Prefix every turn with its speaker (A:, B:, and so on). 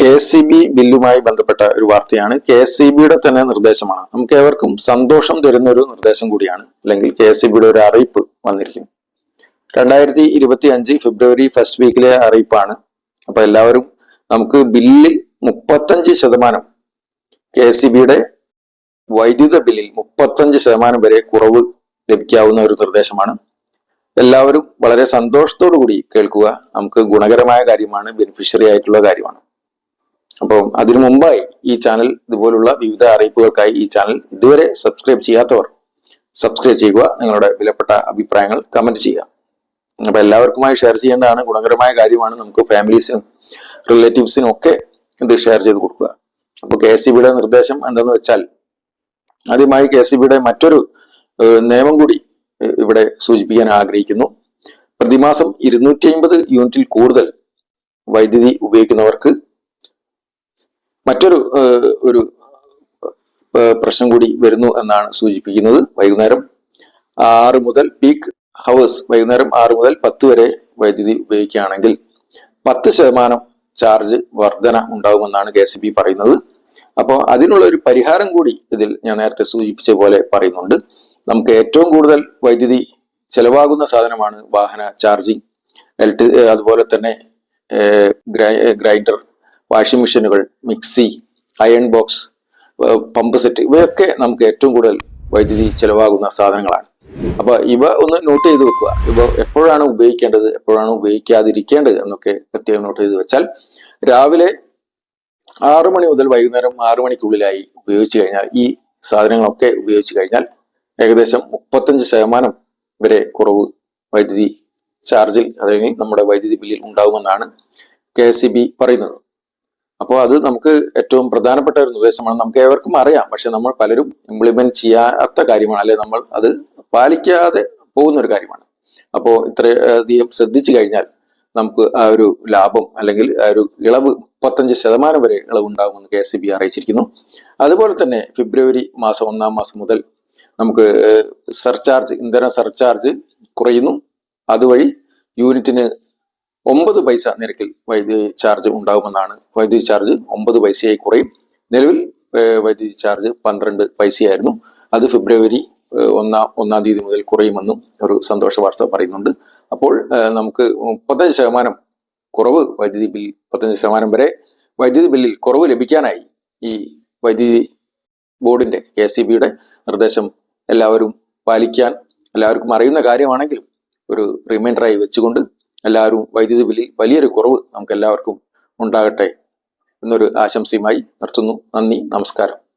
A: K C B ബില്ലുമായി ബന്ധപ്പെട്ട ഒരു വാർത്തയാണ്. കെ എസ് സി ബിയുടെ തന്നെ നിർദ്ദേശമാണ്. നമുക്ക് ഏവർക്കും സന്തോഷം തരുന്ന ഒരു നിർദ്ദേശം കൂടിയാണ്. അല്ലെങ്കിൽ കെ എസ് സി ബിയുടെ ഒരു അറിയിപ്പ് വന്നിരിക്കുന്നു. രണ്ടായിരത്തി ഇരുപത്തി അഞ്ച് ഫെബ്രുവരി ഫസ്റ്റ് വീക്കിലെ അറിയിപ്പാണ്. അപ്പൊ എല്ലാവരും നമുക്ക് ബില്ലിൽ മുപ്പത്തഞ്ച് ശതമാനം കെ എസ് സി ബിയുടെ വൈദ്യുത ബില്ലിൽ മുപ്പത്തഞ്ച് ശതമാനം വരെ കുറവ് ലഭിക്കാവുന്ന ഒരു നിർദ്ദേശമാണ്. എല്ലാവരും വളരെ സന്തോഷത്തോടു കൂടി കേൾക്കുക. നമുക്ക് ഗുണകരമായ കാര്യമാണ് ബെനിഫിഷ്യറി ആയിട്ടുള്ള കാര്യമാണ്. അപ്പം അതിനു മുമ്പായി ഈ ചാനൽ ഇതുപോലുള്ള വിവിധ അറിയിപ്പുകൾക്കായി ഈ ചാനൽ ഇതുവരെ സബ്സ്ക്രൈബ് ചെയ്യാത്തവർ സബ്സ്ക്രൈബ് ചെയ്യുക. നിങ്ങളുടെ വിലപ്പെട്ട അഭിപ്രായങ്ങൾ കമന്റ് ചെയ്യുക. അപ്പൊ എല്ലാവർക്കുമായി ഷെയർ ചെയ്യേണ്ടതാണ്. ഗുണകരമായ കാര്യമാണ് നമുക്ക് ഫാമിലീസിനും റിലേറ്റീവ്സിനും ഒക്കെ ഇത് ഷെയർ ചെയ്ത് കൊടുക്കുക. അപ്പോൾ കെ എസ് ബിയുടെ നിർദ്ദേശം എന്തെന്ന് വെച്ചാൽ ആദ്യമായി കെ എസ് ബിയുടെ മറ്റൊരു നിയമം കൂടി ഇവിടെ സൂചിപ്പിക്കാൻ ആഗ്രഹിക്കുന്നു. പ്രതിമാസം ഇരുന്നൂറ്റി അമ്പത് യൂണിറ്റിൽ കൂടുതൽ വൈദ്യുതി ഉപയോഗിക്കുന്നവർക്ക് മറ്റൊരു ഒരു പ്രശ്നം കൂടി വരുന്നു എന്നാണ് സൂചിപ്പിക്കുന്നത്. വൈകുന്നേരം ആറ് മുതൽ പീക്ക് ഹവേഴ്സ് വൈകുന്നേരം ആറ് മുതൽ പത്ത് വരെ വൈദ്യുതി ഉപയോഗിക്കുകയാണെങ്കിൽ പത്ത് ശതമാനം ചാർജ് വർധന ഉണ്ടാകുമെന്നാണ് കെ എസ് ബി പറയുന്നത്. അപ്പോൾ അതിനുള്ള ഒരു പരിഹാരം കൂടി ഇതിൽ ഞാൻ നേരത്തെ സൂചിപ്പിച്ച പോലെ പറയുന്നുണ്ട്. നമുക്ക് ഏറ്റവും കൂടുതൽ വൈദ്യുതി ചെലവാകുന്ന സാധനമാണ് വാഹന ചാർജിങ് അതുപോലെ തന്നെ ഗ്രൈ- ഗ്രൈൻഡർ. വാഷിംഗ് മെഷീനുകൾ mixie iron box pump set ഇവയൊക്കെ നമുക്ക് ഏറ്റവും കൂടുതൽ വൈദ്യുതി ചെലവാകുന്ന സാധനങ്ങളാണ്. അപ്പൊ ഇവ ഒന്ന് നോട്ട് ചെയ്ത് വെക്കുക. ഇവ എപ്പോഴാണ് ഉപയോഗിക്കേണ്ടത് എപ്പോഴാണ് ഉപയോഗിക്കാതിരിക്കേണ്ടത് എന്നൊക്കെ പ്രത്യേകം നോട്ട് ചെയ്ത് വെച്ചാൽ രാവിലെ ആറു മണി മുതൽ വൈകുന്നേരം ആറു മണിക്കുള്ളിലായി ഉപയോഗിച്ചു കഴിഞ്ഞാൽ ഈ സാധനങ്ങളൊക്കെ ഉപയോഗിച്ചു കഴിഞ്ഞാൽ ഏകദേശം മുപ്പത്തഞ്ച് ശതമാനം വരെ കുറവ് വൈദ്യുതി ചാർജിൽ അല്ലെങ്കിൽ നമ്മുടെ വൈദ്യുതി ബില്ലിൽ ഉണ്ടാകുമെന്നാണ് കെ പറയുന്നത്. അപ്പോൾ അത് നമുക്ക് ഏറ്റവും പ്രധാനപ്പെട്ട ഒരു നിർദ്ദേശമാണ്. നമുക്ക് ഏവർക്കും അറിയാം. പക്ഷെ നമ്മൾ പലരും ഇംപ്ലിമെന്റ് ചെയ്യാത്ത കാര്യമാണ്. അല്ലെ നമ്മൾ അത് പാലിക്കാതെ പോകുന്ന ഒരു കാര്യമാണ്. അപ്പോൾ ഇത്രയധികം ശ്രദ്ധിച്ചു കഴിഞ്ഞാൽ നമുക്ക് ആ ഒരു ലാഭം അല്ലെങ്കിൽ ആ ഒരു ഇളവ് മുപ്പത്തഞ്ച് ശതമാനം വരെ ഇളവ് ഉണ്ടാകുമെന്ന് കെ എസ് ബി അറിയിച്ചിരിക്കുന്നു. അതുപോലെ തന്നെ ഫെബ്രുവരി മാസം ഒന്നാം മാസം മുതൽ നമുക്ക് സർചാർജ് ഇന്ധന സർചാർജ് കുറയുന്നു. അതുവഴി യൂണിറ്റിന് ഒമ്പത് പൈസ നിരക്കിൽ വൈദ്യുതി ചാർജ് ഉണ്ടാകുമെന്നാണ്. വൈദ്യുതി ചാർജ് ഒമ്പത് പൈസയായി കുറയും. നിലവിൽ വൈദ്യുതി ചാർജ് പന്ത്രണ്ട് പൈസയായിരുന്നു. അത് ഫെബ്രുവരി ഒന്നാം ഒന്നാം തീയതി മുതൽ കുറയുമെന്നും ഒരു സന്തോഷ വാർത്ത പറയുന്നുണ്ട്. അപ്പോൾ നമുക്ക് മുപ്പത്തഞ്ച് ശതമാനം കുറവ് വൈദ്യുതി ബിൽ മുപ്പത്തഞ്ച് ശതമാനം വരെ വൈദ്യുതി ബില്ലിൽ കുറവ് ലഭിക്കാനായി ഈ വൈദ്യുതി ബോർഡിന്റെ കെ എസ് ബിയുടെ നിർദ്ദേശം എല്ലാവരും പാലിക്കാൻ എല്ലാവർക്കും അറിയുന്ന കാര്യമാണെങ്കിലും ഒരു റിമൈൻഡറായി വെച്ചുകൊണ്ട് എല്ലാവരും വൈദ്യുതി ബില്ലിൽ വലിയൊരു കുറവ് നമുക്ക് എല്ലാവർക്കും ഉണ്ടാകട്ടെ എന്നൊരു ആശംസയുമായി നിർത്തുന്നു. നന്ദി നമസ്കാരം.